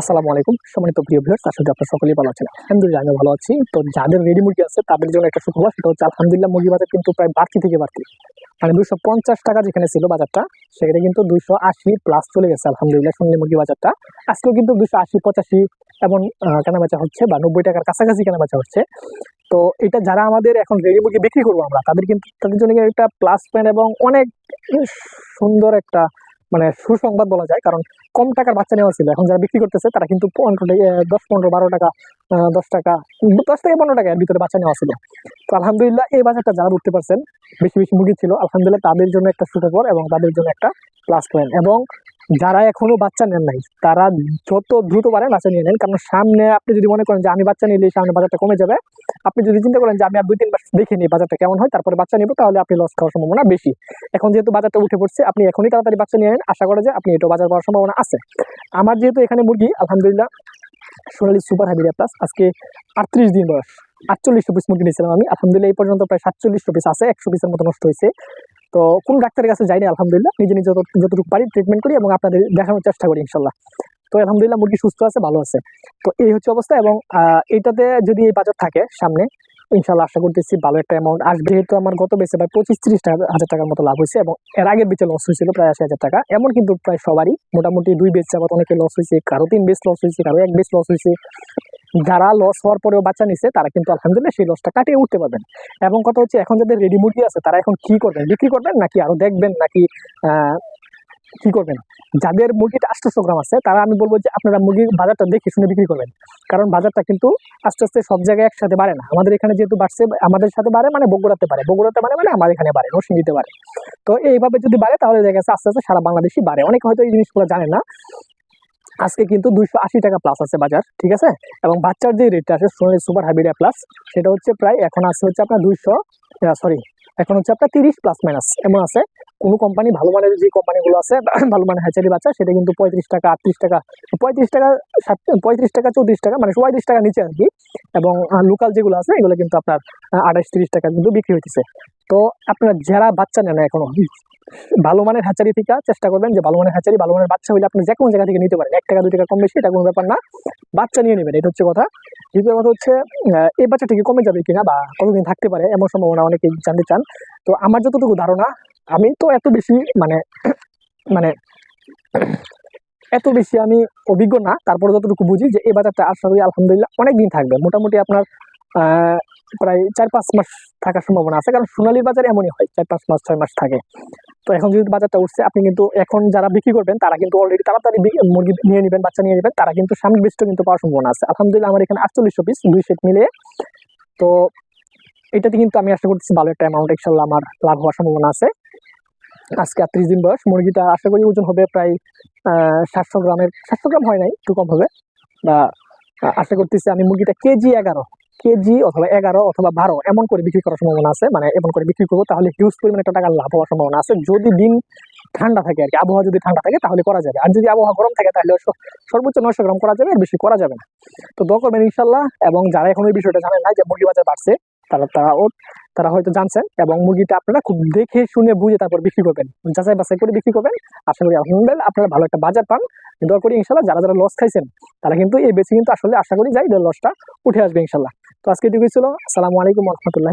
আসসালামু আলাইকুম। সম্মানিত প্রিয় ভিউয়ার্স আশা করি আপনারা সকলেই ভালো আছেন। আলহামদুলিল্লাহ আমি ভালো আছি। তো যাদের রেডি মুরগি আছে তাদের জন্য একটা সুখবর সেটা হচ্ছে আলহামদুলিল্লাহ মুরগি বাজার কিন্তু প্রায় বাড়তি থেকে বাড়তি। মানে দুশো পঞ্চাশ টাকা যেখানে ছিল বাজারটা সেখানে কিন্তু দুশো আশি প্লাস চলে গেছে আলহামদুলিল্লাহ সোনালী মুরগি বাজারটা। আজকেও কিন্তু দুশো আশি পঁচাশি এমন আহ, কেনা বেচা হচ্ছে বা নব্বই টাকার কাছাকাছি কেনা বেচা হচ্ছে। তো এটা যারা আমাদের এখন রেডি মুরগি বিক্রি করব আমরা তাদের কিন্তু তাদের জন্য একটা প্লাস পয়েন্ট এবং অনেক সুন্দর একটা মানে সুসংবাদ বলা যায়, কারণ কম টাকার বাচ্চা নেওয়া ছিল। এখন যারা বিক্রি করতেছে, তারা কিন্তু পনেরো দশ, পনেরো, বারো টাকা দশ টাকা, দশ থেকে পনেরো টাকা এর ভিতরে বাচ্চা নেওয়া ছিল। তো আলহামদুলিল্লাহ এই বাজারটা যারা উঠতে পারছেন, বেশি বেশি মুরগি ছিল, আলহামদুলিল্লাহ তাদের জন্য একটা সুখবর এবং তাদের জন্য একটা প্লাস পয়েন্ট এবং যারা এখনও বাচ্চা নেন নাই, তারা যত দ্রুত পারেন বাচ্চা নিয়ে নেন। কারণ সামনে আপনি যদি মনে করেন যে আমি বাচ্চা নিলে সামনে বাজারটা কমে যাবে, আপনি যদি চিন্তা করেন যে আমি আর দুই তিন মাস দেখে নিই বাজারটা কেমন হয়, তারপরে বাচ্চা নিব, তাহলে আপনি লস খাওয়ার সম্ভাবনা বেশি। এখন যেহেতু বাজারটা উঠে পড়ছে, আপনি এখনই তাড়াতাড়ি বাচ্চা নিয়ে নেন, আশা করা যায় আপনি এটা বাজার পাওয়ার সম্ভাবনা আছে। আমার যেহেতু এখানে মুরগি, আলহামদুলিল্লাহ, সোনালি সুপার হাইব্রিড প্লাস আজকে আটত্রিশ দিন বয়স আটচল্লিশশো পিস মুরগি নিয়েছিলাম আমি, আলহামদুলিল্লাহ এই পর্যন্ত প্রায় সাতচল্লিশশো পিস আছে, একশো পিসের মতো নষ্ট হয়েছে। তো কোন ডাক্তারের কাছে যাইনি, আলহামদুলিল্লাহ। নিজে নিজে যতটুকু পারি ট্রিটমেন্ট করি এবং আপনাদের দেখানোর চেষ্টা করি, ইনশাল্লাহ। তো আলহামদুলিল্লাহ মুরগি সুস্থ আছে, ভালো আছে। তো এই হচ্ছে অবস্থা এবং এইটাতে যদি এই বাজার থাকে সামনে, ইনশাল্লাহ আশা করতেছি ভালো একটা অ্যামাউন্ট আসবে। যেহেতু আমার গত বেচে প্রায় পঁচিশ তিরিশ হাজার টাকার মতো লাভ হয়েছে এবং এর আগের বেচে লস হয়েছিল প্রায় আশি হাজার টাকা। এমন কিন্তু প্রায় সবারই। মোটামুটি দুই বেচ যাবত অনেকে লস হয়েছে, কারও তিন বেচ লস হয়েছে, কারও এক বেচ লস হয়েছে। যারা লস হওয়ার পরেও বাচ্চা নিছে, তারা কিন্তু আলহামদুলিল্লাহ সেই লসটা কাটিয়ে উঠতে পারবেন। এবং কথা হচ্ছে, এখন যাদের রেডি মুরগি আছে, তারা এখন কি করবেন? বিক্রি করবেন নাকি আরও দেখবেন নাকি কি করবেন? যাদের মুরগিটা আটশোশো গ্রাম আছে, তারা আমি বলব যে আপনারা মুরগির বাজারটা দেখে শুনে বিক্রি করবেন। কারণ বাজারটা কিন্তু আস্তে আস্তে সব জায়গায় একসাথে বাড়ে না। আমাদের এখানে যেহেতু বাড়ছে, আমাদের সাথে বাড়ে মানে বগুড়াতে পারে বগুড়াতে বাড়ে মানে আমার এখানে বাড়ে, নরসিংদীতে বাড়ে। তো এইভাবে যদি বাড়ে, তাহলে দেখা যাচ্ছে আস্তে আস্তে সারা বাংলাদেশই বাড়ে। অনেকে হয়তো এই জিনিসগুলো জানে না। আজকে কিন্তু দুইশো আশি টাকা প্লাস আছে বাজার, ঠিক আছে? এবং বাচ্চার যে রেটটা আছে সোনালি সুপার হাইব্রিড প্লাস সেটা হচ্ছে প্রায়, এখন আছে হচ্ছে আপনার দুইশো সরি এখন হচ্ছে আপনার তিরিশ প্লাস মাইনাস এমন আছে। কোনো কোম্পানি ভালো মানের যে কোম্পানিগুলো আছে, ভালো মানের হ্যাচারি বাচ্চা, সেটা কিন্তু পঁয়ত্রিশ টাকা, আটত্রিশ টাকা, পঁয়ত্রিশ টাকা পঁয়ত্রিশ টাকা, চৌত্রিশ টাকা মানে পঁয়ত্রিশ টাকা নিচে আর কি। এবং লোকাল যেগুলো আছে, এগুলো কিন্তু আপনার আঠাশ, তিরিশ টাকা কিন্তু বিক্রি হইতেছে। তো আপনারা যারা বাচ্চা নেন এখনও, ভালো মানের হ্যাচারি থেকে চেষ্টা করবেন যে ভালো মানের হ্যাচারি ভালো মানের বাচ্চা হলে আপনি যে কোনো জায়গা থেকে নিতে পারেন। এক টাকা, দুই টাকা কম বেশি, এটা কোনো ব্যাপার না। বাচ্চা নিয়ে নেবেন, এটা হচ্ছে কথা। দ্বিতীয় কথা হচ্ছে এই বাচ্চা থেকে কমে যাবে কিনা বা কতদিন থাকতে পারে এমন সম্ভাবনা অনেকেই জানতে চান। তো আমার যতটুকু ধারণা, আমি তো এত বেশি মানে মানে এত বেশি আমি অভিজ্ঞ না, তারপরে যতটুকু বুঝি যে এই বাজারটা আশা করি আলহামদুলিল্লাহ অনেক দিন থাকবে। মোটামুটি আপনার প্রায় চার পাঁচ মাস থাকার সম্ভাবনা আছে, কারণ সোনালীর বাজার এমনই হয়, চার পাঁচ মাস, ছয় মাস থাকে। তো এখন যদি বাজারটা উঠছে, আপনি কিন্তু এখন যারা বিক্রি করবেন, তারা কিন্তু অলরেডি তাড়াতাড়ি মুরগি নিয়ে নেবেন, বাচ্চা নিয়ে নেবেন, তারা কিন্তু সামনের বীজটা কিন্তু পাওয়ার সম্ভাবনা আছে। আলহামদুলিল্লাহ আমার এখানে আটচল্লিশশো পিস দুই সেট মিলে। তো এটাতে কিন্তু আমি আশা করতেছি ভালো একটা অ্যামাউন্ট ইনশাল্লাহ আমার লাভ হওয়ার সম্ভাবনা আছে। আজকে আটত্রিশ দিন বয়স, মুরগিটা আশা করি ওজন হবে প্রায় সাতশো গ্রামের, সাতশো গ্রাম হয় নাই, একটু কম হবে। বা আশা করতেছি আমি মুরগিটা কেজি এগারো। কেজি অথবা এগারো অথবা বারো এমন করে বিক্রি করার সম্ভাবনা আছে। মানে এমন করে বিক্রি করব তাহলে হিউজ পরিমাণে একটা টাকা লাভ হওয়ার সম্ভাবনা আছে। যদি দিন ঠান্ডা থাকে আর কি, আবহাওয়া যদি ঠান্ডা থাকে তাহলে করা যাবে। আর যদি আবহাওয়া গরম থাকে তাহলে সর্বোচ্চ নয়শো গ্রাম করা যাবে আর বেশি করা যাবে না। তো দোয়া করবেন ইনশাল্লাহ। এবং যারা এখন এই বিষয়টা জানেন না যে মুরগি বাজার বাড়ছে তারা তারাও তারা হয়তো জানছেন এবং মুরগিটা আপনারা খুব দেখে শুনে বুঝে তারপর বিক্রি করবেন। যাচাই বাছাই করে বিক্রি করবেন। আশা করি আলহামদুলিল্লাহ আপনারা ভালো একটা বাজার পান। দোয়া করি ইনশাল্লাহ যারা যারা লস খাইছেন, তারা কিন্তু এই বেশি কিন্তু আসলে আশা করি যাই লসটা উঠে আসবে ইনশাল্লাহ তো আজকে এটুকুই ছিল। আসসালামু আলাইকুম রহমতুল্লাহ